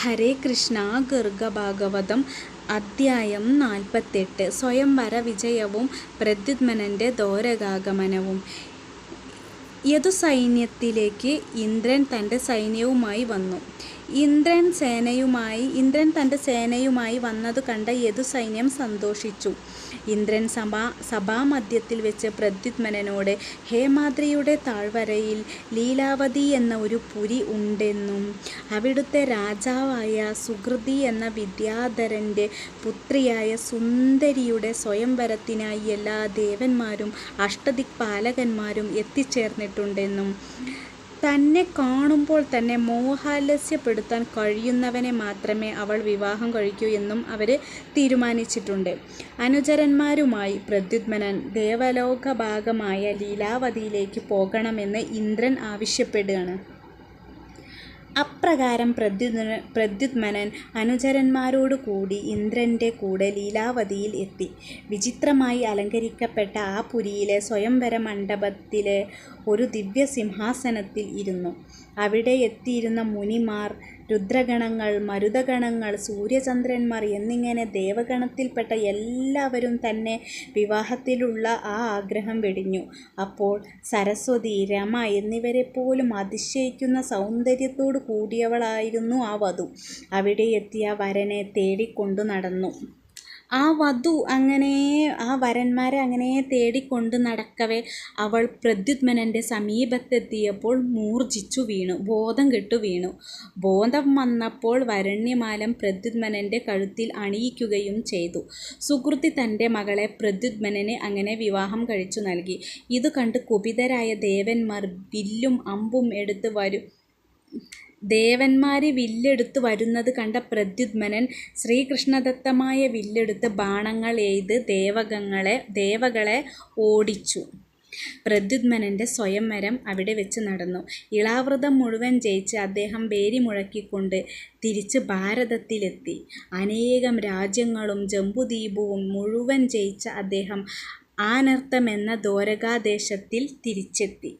ഹരേ കൃഷ്ണ ഗർഗഭാഗവതം അദ്ധ്യായം നാൽപ്പത്തെട്ട്. സ്വയംവര വിജയവും പ്രദ്യുത്മനന്റെ ദോരകാഗമനവും യതു സൈന്യത്തിലേക്ക് ഇന്ദ്രൻ തന്റെ സൈന്യവുമായി വന്നു. ഇന്ദ്രൻ സേനയുമായി ഇന്ദ്രൻ തന്റെ സേനയുമായി വന്നതു കണ്ട യദുസൈന്യം സന്തോഷിച്ചു. ഇന്ദ്രൻ സഭാ സഭാമധ്യത്തിൽ വെച്ച് പ്രദ്യുത്മനോട് ഹേമാദ്രിയുടെ താഴ്വരയിൽ ലീലാവതി എന്ന ഒരു പുരി ഉണ്ടെന്നും അവിടുത്തെ രാജാവായ സുഹൃതി എന്ന വിദ്യാധരന്റെ പുത്രിയായ സുന്ദരിയുടെ സ്വയംവരത്തിനായി എല്ലാ ദേവന്മാരും അഷ്ടദിക്പാലകന്മാരും എത്തിച്ചേർന്നിട്ടുണ്ടെന്നും തന്നെ കാണുമ്പോൾ തന്നെ മോഹാലസ്യപ്പെടുത്താൻ കഴിയുന്നവനെ മാത്രമേ അവൾ വിവാഹം കഴിക്കൂ എന്നും അവർ തീരുമാനിച്ചിട്ടുണ്ട്. അനുചരന്മാരുമായി ദേവലോക ഭാഗമായ ലീലാവതിയിലേക്ക് പോകണമെന്ന് ഇന്ദ്രൻ ആവശ്യപ്പെടുകയാണ്. അപ്രകാരം പ്രദ്യുമ്ന പ്രദ്യുത്മനൻ അനുചരന്മാരോടുകൂടി ഇന്ദ്രന്റെ കൂടെ ലീലാവതിയിൽ എത്തി. വിചിത്രമായി അലങ്കരിക്കപ്പെട്ട ആ പുരിയിലെ സ്വയംവര മണ്ഡപത്തിലെ ഒരു ദിവ്യസിംഹാസനത്തിൽ ഇരുന്നു. അവിടെ എത്തിയിരുന്ന മുനിമാർ രുദ്രഗണങ്ങൾ മരുതഗണങ്ങൾ സൂര്യചന്ദ്രന്മാർ എന്നിങ്ങനെ ദേവഗണത്തിൽപ്പെട്ട എല്ലാവരും തന്നെ വിവാഹത്തിലുള്ള ആ ആഗ്രഹം വെടിഞ്ഞു. അപ്പോൾ സരസ്വതി രമ എന്നിവരെ പോലും അതിശയിക്കുന്ന സൗന്ദര്യത്തോടു കൂടിയവളായിരുന്നു ആ വധു. അവിടെ എത്തിയ വരനെ തേടിക്കൊണ്ടു നടന്നു. ആ വധു അങ്ങനെ ആ വരന്മാരെ അങ്ങനെ തേടിക്കൊണ്ട് നടക്കവേ അവൾ പ്രദ്യുത്മനന്റെ സമീപത്തെത്തിയപ്പോൾ മൂർജിച്ചു വീണു ബോധം കെട്ടു വീണു. ബോധം വന്നപ്പോൾ വരണ്യമാലം പ്രദ്യുത്മനന്റെ കഴുത്തിൽ അണിയിക്കുകയും ചെയ്തു. സുകൃതി തന്റെ മകളെ പ്രദ്യുത്മനെ അങ്ങനെ വിവാഹം കഴിച്ചു നൽകി. ഇത് കണ്ട് കുപിതരായ ദേവന്മാർ വില്ലും അമ്പും എടുത്ത് വരും ദേവന്മാർ വില്ലെടുത്ത് വരുന്നത് കണ്ട പ്രദ്യുമ്നൻ ശ്രീകൃഷ്ണദത്തമായ വില്ലെടുത്ത് ബാണങ്ങൾ എയ്ത് ദേവകങ്ങളെ ദേവകളെ ഓടിച്ചു. പ്രദ്യുത്മനന്റെ സ്വയംവരം അവിടെ വെച്ച് നടന്നു. ഇളാവൃതം മുഴുവൻ ജയിച്ച് അദ്ദേഹം വേരി മുഴക്കിക്കൊണ്ട് തിരിച്ച് ഭാരതത്തിലെത്തി. അനേകം രാജ്യങ്ങളും ജമ്പുദ്വീപവും മുഴുവൻ ജയിച്ച അദ്ദേഹം ആനർത്തമെന്ന ദ്വാരകാദേശത്തിൽ തിരിച്ചെത്തി.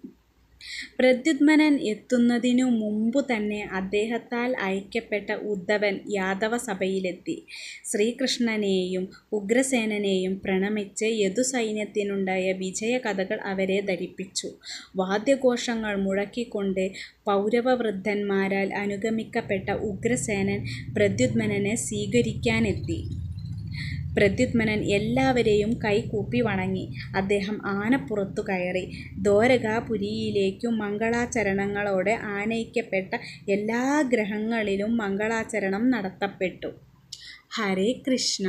പ്രദ്യുമ്നൻ എത്തുന്നതിനു മുമ്പു തന്നെ അദ്ദേഹത്താൽ അയക്കപ്പെട്ട ഉദ്ധവൻ യാദവസഭയിലെത്തി. ശ്രീകൃഷ്ണനെയും ഉഗ്രസേനനെയും പ്രണമിച്ച് യദുസൈന്യത്തിനുണ്ടായ വിജയകഥകൾ അവരെ ധരിപ്പിച്ചു. വാദ്യഘോഷങ്ങൾ മുഴക്കിക്കൊണ്ട് പൗരവവൃദ്ധന്മാരാൽ അനുഗമിക്കപ്പെട്ട ഉഗ്രസേനൻ പ്രദ്യുമ്നനെ സ്വീകരിക്കാനെത്തി. പ്രദ്യുമ്നൻ എല്ലാവരെയും കൈകൂപ്പി വണങ്ങി. അദ്ദേഹം ആനപ്പുറത്തു കയറി. ദ്വാരകാപുരിയിലേക്കു മംഗളാചരണങ്ങളോടെ ആനയിക്കപ്പെട്ട എല്ലാ ഗ്രഹങ്ങളിലും മംഗളാചരണം നടത്തപ്പെട്ടു. ഹരേ കൃഷ്ണ.